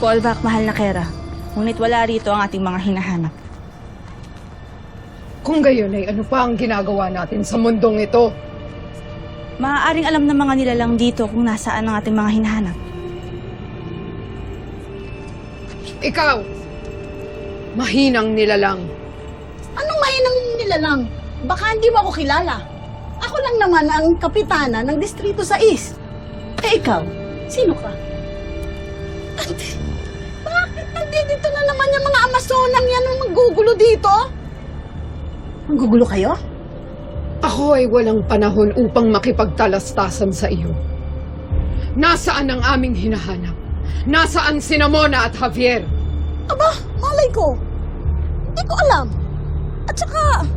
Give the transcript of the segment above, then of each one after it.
Fallback, mahal na Kera. Ngunit wala rito ang ating mga hinahanap. Kung gayon ay ano pa ang ginagawa natin sa mundong ito? Maaaring alam ng mga nilalang dito kung nasaan ang ating mga hinahanap. Ikaw, mahinang nilalang. Anong mainang nila lang? Baka hindi mo ako kilala. Ako lang naman ang kapitana ng Distrito sa East. Eh ikaw, sino ka? At, Amazonang yan ang maggugulo dito? Maggugulo kayo? Ako ay walang panahon upang makipagtalastasan sa iyo. Nasaan ang aming hinahanap? Nasaan si Namona at Javier? Aba, malay ko. Hindi ko alam. At saka,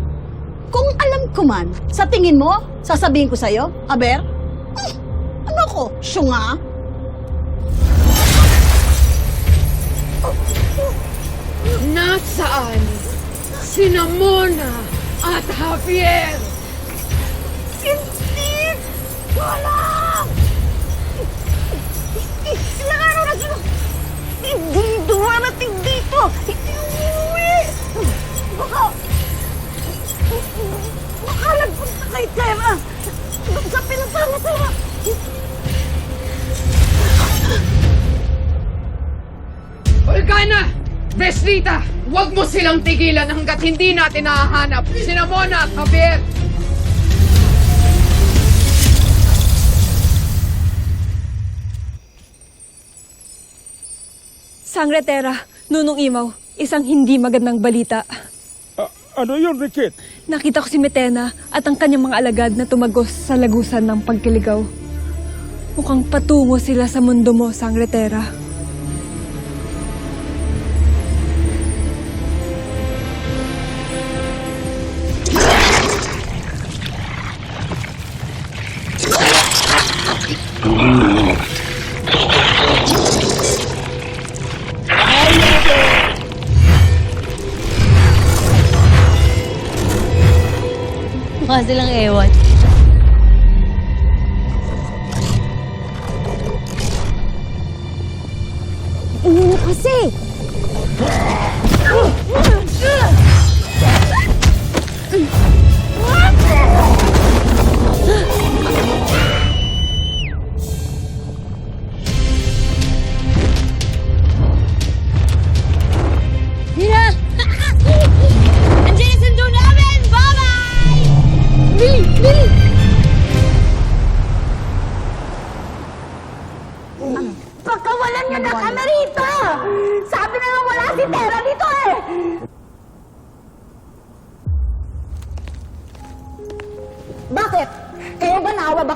kung alam ko man, sa tingin mo, sasabihin ko sa'yo, Aber? Hmm, ano ko, syunga? Nasaan si Namona at Javier? Hindi! Wala! Ilang araw na sila hindi dumarating dito! Hindi umuwi! Baka... Baka nagpunta kay Tera! Doon sa pinagpapatera! Olgana! Vesrita! Huwag mo silang tigilan hanggat hindi natin nahahanap si Namona at Javier! Sangretera, Nunong Imaw, isang hindi magandang balita. Ah, ano yun, Richard? Nakita ko si Metena at ang kanyang mga alagad na tumagos sa lagusan ng pagkiligaw. Mukhang patungo sila sa mundo mo, Sangretera. Mukha silang ewan.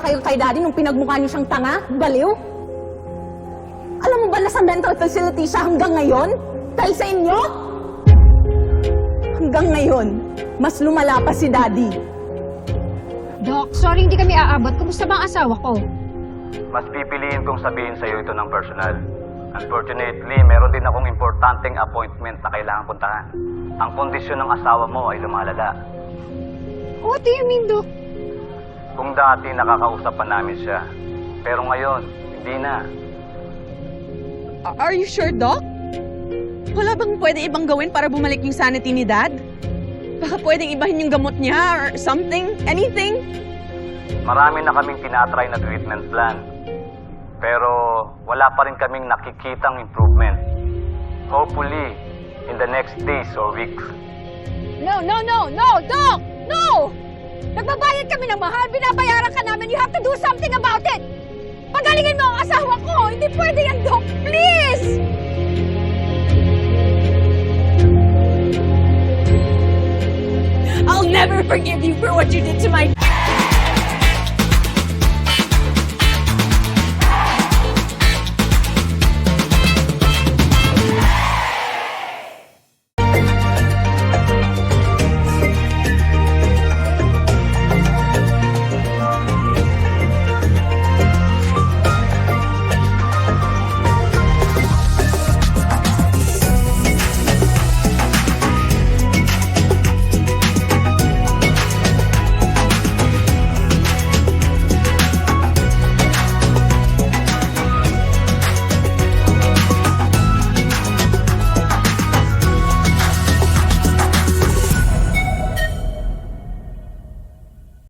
Kayo kay Daddy nung pinagmukha niyo siyang tanga? Baliw? Alam mo ba na sa mental facility siya hanggang ngayon? Dahil sa inyo? Hanggang ngayon, mas lumala pa si Daddy. Doc, sorry hindi kami aabot. Kumusta ba ang asawa ko? Mas pipiliin kong sabihin sa'yo ito ng personal. Unfortunately, meron din akong importanteng appointment na kailangan puntahan. Ang kondisyon ng asawa mo ay lumalala. What do you mean, Doc? Kung dati nakakausap pa namin siya, pero ngayon, hindi na. Are you sure, Doc? Wala bang pwede ibang gawin para bumalik yung sanity ni Dad? Baka pwedeng ibahin yung gamot niya or something? Anything? Marami na kaming tinatry na treatment plan. Pero wala pa rin kaming nakikitang improvement. Hopefully, in the next days or weeks. No, no, no, no, Doc! No! Nagbabayad kami ng mahal, binabayaran ka namin. You have to do something about it! Pagalingin mo ang asawa ko! Hindi pwede yan, Doc! Please! I'll never forgive you for what you did to my